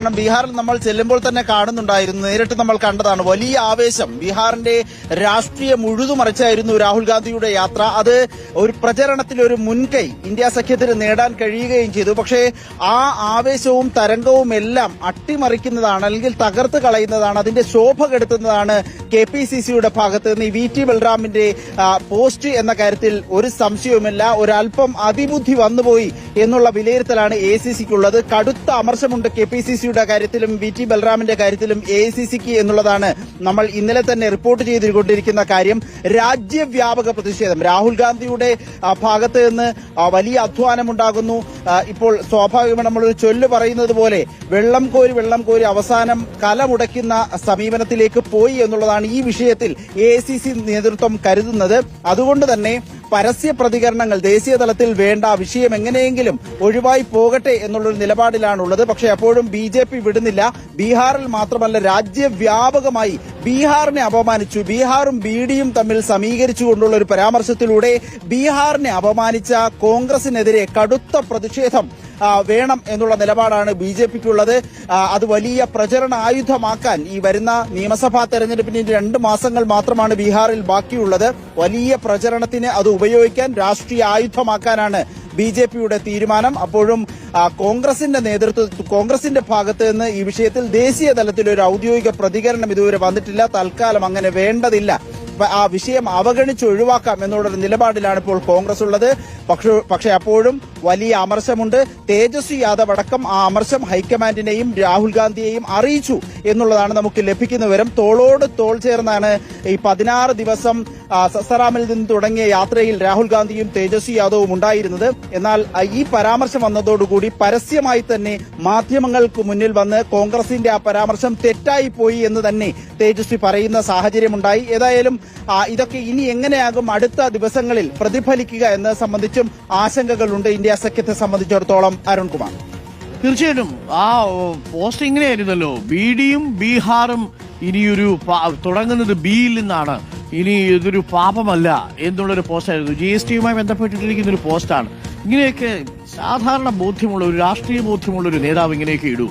കാരണം ബീഹാറിൽ നമ്മൾ ചെല്ലുമ്പോൾ തന്നെ കാണുന്നുണ്ടായിരുന്നു. നേരിട്ട് നമ്മൾ കണ്ടതാണ്. വലിയ ആവേശം. ബീഹാറിന്റെ രാഷ്ട്രീയം മുഴുതുമറിച്ചായിരുന്നു രാഹുൽ ഗാന്ധിയുടെ യാത്ര. അത് ഒരു പ്രചരണത്തിൽ ഒരു മുൻകൈ ഇന്ത്യ സഖ്യത്തിന് നേടാൻ കഴിയുകയും ചെയ്തു. പക്ഷേ ആ ആവേശവും തരംഗവും എല്ലാം അട്ടിമറിക്കുന്നതാണ് അല്ലെങ്കിൽ തകർത്ത് കളയുന്നതാണ്. അതിന്റെ ശോഭ കെടുത്തുന്നതാണ് കെ പി സി സിയുടെ ഭാഗത്ത് നിന്ന് വി ടി ബൽറാമിന്റെ പോസ്റ്റ് എന്ന കാര്യത്തിൽ ഒരു സംശയവുമില്ല. ഒരൽപ്പം അതിബുദ്ധി വന്നുപോയി എന്നുള്ള വിലയിരുത്തലാണ് എ സി സിക്കുള്ളത്. കടുത്ത അമർശമുണ്ട് കെ പി സി സി സിയുടെ കാര്യത്തിലും വി ടി ബൽറാമിന്റെ കാര്യത്തിലും എ സി സിക്ക് എന്നുള്ളതാണ് നമ്മൾ ഇന്നലെ തന്നെ റിപ്പോർട്ട് ചെയ്തുകൊണ്ടിരിക്കുന്ന കാര്യം. രാജ്യവ്യാപക പ്രതിഷേധം. രാഹുൽ ഗാന്ധിയുടെ ഭാഗത്ത് നിന്ന് വലിയ അധ്വാനമുണ്ടാകുന്നു. ഇപ്പോൾ സ്വാഭാവികമായി നമ്മളൊരു ചൊല്ല് പറയുന്നത് പോലെ വെള്ളം കോരി വെള്ളം കോരി അവസാനം കലമുടയ്ക്കുന്ന സമീപനത്തിലേക്ക് പോയി എന്നുള്ളതാണ് ഈ വിഷയത്തിൽ എ നേതൃത്വം കരുതുന്നത്. അതുകൊണ്ട് തന്നെ പരസ്യ പ്രതികരണങ്ങൾ ദേശീയ തലത്തിൽ വേണ്ട വിഷയം എങ്ങനെയെങ്കിലും ഒഴിവായി പോകട്ടെ എന്നുള്ളൊരു നിലപാടിലാണുള്ളത്. പക്ഷേ അപ്പോഴും ബി ജെ പി വിടുന്നില്ല. ബീഹാറിൽ മാത്രമല്ല രാജ്യവ്യാപകമായി ബീഹാറിനെ അപമാനിച്ചു. ബീഹാറും ബി ഡിയും തമ്മിൽ സമീകരിച്ചുകൊണ്ടുള്ള ഒരു പരാമർശത്തിലൂടെ ബീഹാറിനെ അപമാനിച്ച കോൺഗ്രസിനെതിരെ കടുത്ത പ്രതിഷേധം വേണം എന്നുള്ള നിലപാടാണ് ബി ജെ പിക്കുള്ളത്. അത് വലിയ പ്രചരണ ആയുധമാക്കാൻ ഈ വരുന്ന നിയമസഭാ തെരഞ്ഞെടുപ്പിന് രണ്ട് മാസങ്ങൾ മാത്രമാണ് ബീഹാറിൽ ബാക്കിയുള്ളത്. വലിയ പ്രചരണത്തിന് അത് ഉപയോഗിക്കാൻ രാഷ്ട്രീയ ആയുധമാക്കാനാണ് ബി ജെ പിയുടെ തീരുമാനം. അപ്പോഴും കോൺഗ്രസിന്റെ നേതൃത്വ കോൺഗ്രസിന്റെ ഭാഗത്ത് നിന്ന് ഈ വിഷയത്തിൽ ദേശീയ തലത്തിൽ ഒരു ഔദ്യോഗിക പ്രതികരണം ഇതുവരെ വന്നിട്ടില്ല. തൽക്കാലം അങ്ങനെ വേണ്ടതില്ല. ആ വിഷയം അവഗണിച്ച് ഒഴിവാക്കാം എന്നുള്ളൊരു നിലപാടിലാണ് ഇപ്പോൾ കോൺഗ്രസ് ഉള്ളത് പക്ഷേ പക്ഷേ അപ്പോഴും വലിയ അമർശമുണ്ട്. തേജസ്വി യാദവ് അടക്കം ആ അമർശം ഹൈക്കമാൻഡിനെയും രാഹുൽ ഗാന്ധിയെയും അറിയിച്ചു എന്നുള്ളതാണ് നമുക്ക് ലഭിക്കുന്ന വിവരം. തോളോട് തോൾ ചേർന്നാണ് ഈ പതിനാറ് ദിവസം സസറാമിൽ നിന്ന് തുടങ്ങിയ യാത്രയിൽ രാഹുൽ ഗാന്ധിയും തേജസ്വി യാദവും ഉണ്ടായിരുന്നത്. എന്നാൽ ഈ പരാമർശം വന്നതോടുകൂടി പരസ്യമായി തന്നെ മാധ്യമങ്ങൾക്ക് മുന്നിൽ വന്ന് കോൺഗ്രസിന്റെ ആ പരാമർശം തെറ്റായി പോയി എന്ന് തന്നെ തേജസ്വി പറയുന്ന സാഹചര്യമുണ്ടായി. ഏതായാലും ഇതൊക്കെ ഇനി എങ്ങനെയാകും അടുത്ത ദിവസങ്ങളിൽ പ്രതിഫലിക്കുക എന്നത് സംബന്ധിച്ചും ആശങ്കകളുണ്ട് ഇന്ത്യ സഖ്യത്തെ സംബന്ധിച്ചിടത്തോളം അരുൺകുമാർ. തീർച്ചയായിട്ടും. ആ പോസ്റ്റ് ഇങ്ങനെയായിരുന്നല്ലോ. ബി ഡിയും ബീഹാറും ഇനിയൊരു തുടങ്ങുന്നത് ബിയിൽ നിന്നാണ്. ഇനി ഇതൊരു പാപമല്ല എന്നുള്ളൊരു പോസ്റ്റായിരുന്നു. ജി എസ് ടിയുമായി ബന്ധപ്പെട്ടിട്ടിരിക്കുന്ന ഒരു പോസ്റ്റാണ്. ഇങ്ങനെയൊക്കെ സാധാരണ ബോധ്യമുള്ള ഒരു രാഷ്ട്രീയ ബോധ്യമുള്ള ഒരു നേതാവ് ഇങ്ങനെയൊക്കെ ഇടൂ.